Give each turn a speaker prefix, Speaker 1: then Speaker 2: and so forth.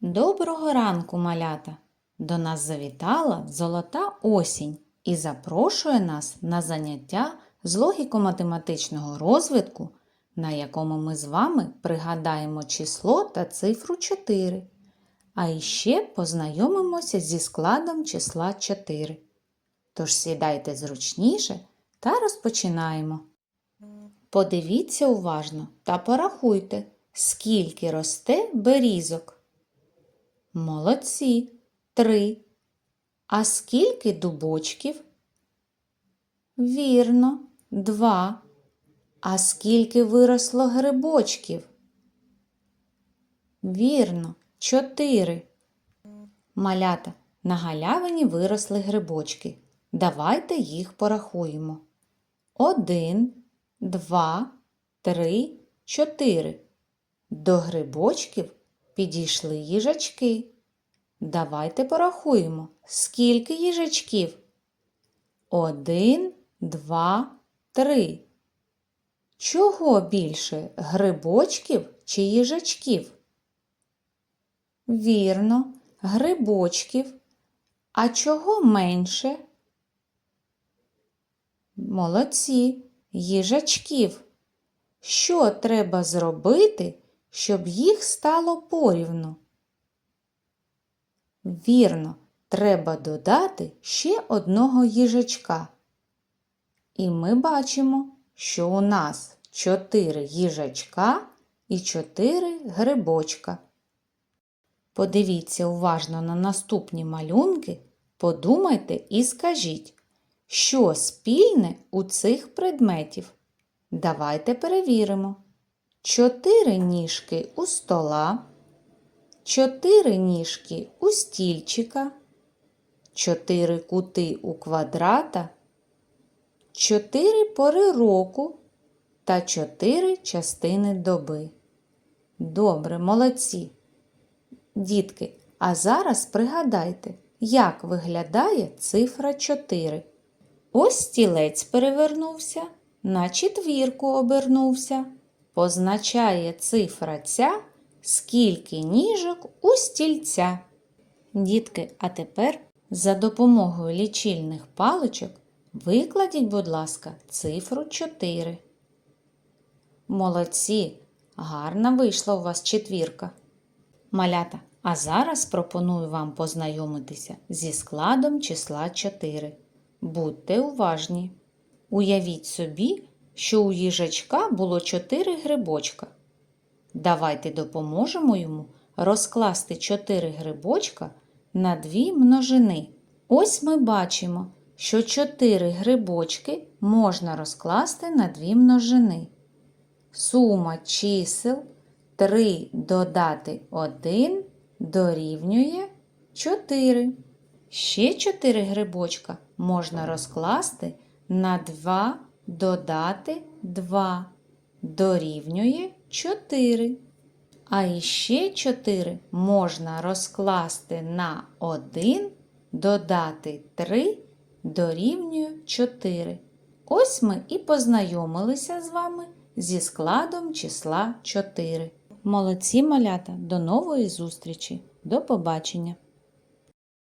Speaker 1: Доброго ранку, малята! До нас завітала золота осінь і запрошує нас на заняття з логіко-математичного розвитку, на якому ми з вами пригадаємо число та цифру 4, а іще познайомимося зі складом числа 4. Тож сідайте зручніше та розпочинаємо. Подивіться уважно та порахуйте, скільки росте берізок. Молодці. Три. А скільки дубочків? Вірно, два. А скільки виросло грибочків? Вірно, чотири. Малята, на галявині виросли грибочки. Давайте їх порахуємо. Один, два, три, чотири. До грибочків підійшли їжачки. Давайте порахуємо, скільки їжачків. Один, два, три. Чого більше грибочків чи їжачків? Вірно, грибочків. А чого менше? Молодці, їжачків. Що треба зробити, щоб їх стало порівну? Вірно, треба додати ще одного їжачка. І ми бачимо, що у нас чотири їжачка і чотири грибочка. Подивіться уважно на наступні малюнки, подумайте і скажіть, що спільне у цих предметів. Давайте перевіримо. Чотири ніжки у стола, чотири ніжки у стільчика, чотири кути у квадрата, чотири пори року та чотири частини доби. Добре, молодці. Дітки, а зараз пригадайте, як виглядає цифра 4. Ось стілець перевернувся, на четвірку обернувся. Позначає цифра ця, скільки ніжок у стільця. Дітки, а тепер за допомогою лічильних паличок викладіть, будь ласка, цифру 4. Молодці, гарна вийшла у вас четвірка. Малята, а зараз пропоную вам познайомитися зі складом числа 4. Будьте уважні. Уявіть собі, що у їжачка було 4 грибочка. Давайте допоможемо йому розкласти 4 грибочка на дві множини. Ось ми бачимо, що 4 грибочки можна розкласти на дві множини. Сума чисел 3 додати 1 дорівнює 4. Ще 4 грибочка можна розкласти на 2 додати 2 дорівнює 4. А іще 4 можна розкласти на 1 додати 3 дорівнює 4. Ось ми і познайомилися з вами зі складом числа 4. Молодці малята, до нової зустрічі. До побачення!